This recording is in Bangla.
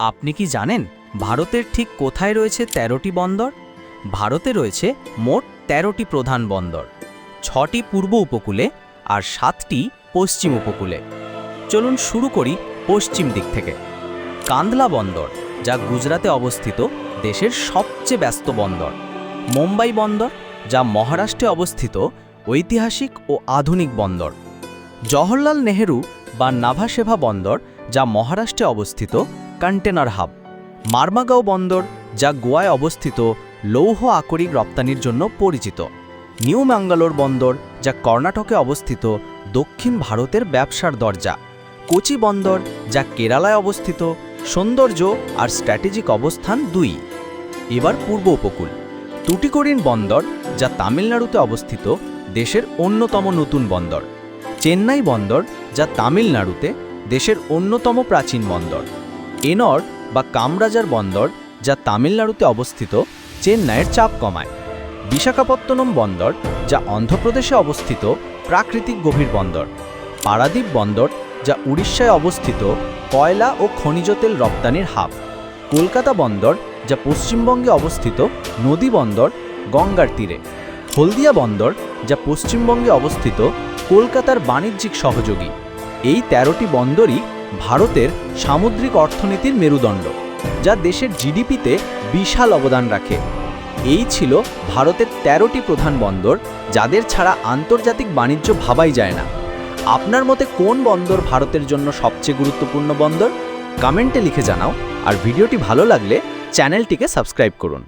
আপনি কি জানেন ভারতের ঠিক কোথায় রয়েছে ১৩টি বন্দর? ভারতে রয়েছে মোট ১৩টি প্রধান বন্দর, ছটি পূর্ব উপকূলে আর সাতটি পশ্চিম উপকূলে। চলুন শুরু করি পশ্চিম দিক থেকে। কান্দলা বন্দর, যা গুজরাতে অবস্থিত দেশের সবচেয়ে ব্যস্ত বন্দর। মুম্বাই বন্দর, যা মহারাষ্ট্রে অবস্থিত ঐতিহাসিক ও আধুনিক বন্দর। জওহরলাল নেহেরু বা নাভাসেভা বন্দর, যা মহারাষ্ট্রে অবস্থিত কন্টেনার হাব, মার্মাগাঁও বন্দর যা গোয়ায় অবস্থিত লৌহ আকরিক রপ্তানির জন্য পরিচিত। নিউ ম্যাঙ্গালোর বন্দর যা কর্ণাটকে অবস্থিত দক্ষিণ ভারতের ব্যবসার দরজা। কোচি বন্দর যা কেরালায় অবস্থিত, সৌন্দর্য আর স্ট্র্যাটেজিক অবস্থান দুই। এবার পূর্ব উপকূল টুটিকোরিন বন্দর যা তামিলনাড়ুতে অবস্থিত দেশের অন্যতম নতুন বন্দর। চেন্নাই বন্দর যা তামিলনাড়ুতে দেশের অন্যতম প্রাচীন বন্দর। এনর বা কামরাজার বন্দর, যা তামিলনাড়ুতে অবস্থিত, চেন্নাইয়ের চাপ কমায়। বিশাখাপত্তনম বন্দর, যা অন্ধ্রপ্রদেশে অবস্থিত, প্রাকৃতিক গভীর বন্দর। পারাদ্বীপ বন্দর, যা উড়িষ্যায় অবস্থিত, কয়লা ও খনিজ তেল রপ্তানির হাব। কলকাতা বন্দর, যা পশ্চিমবঙ্গে অবস্থিত, নদী বন্দর, গঙ্গার তীরে। হলদিয়া বন্দর, যা পশ্চিমবঙ্গে অবস্থিত, কলকাতার বাণিজ্যিক সহযোগী। এই তেরোটি বন্দরই ভারতের সামুদ্রিক অর্থনীতির মেরুদণ্ড, যা দেশের জিডিপিতে বিশাল অবদান রাখে। এই ছিল ভারতের তেরোটি প্রধান বন্দর, যাদের ছাড়া আন্তর্জাতিক বাণিজ্য ভাবাই যায় না। আপনার মতে কোন বন্দর ভারতের জন্য সবচেয়ে গুরুত্বপূর্ণ বন্দর? কমেন্টে লিখে জানাও, আর ভিডিওটি ভালো লাগলে চ্যানেলটিকে সাবস্ক্রাইব করুন।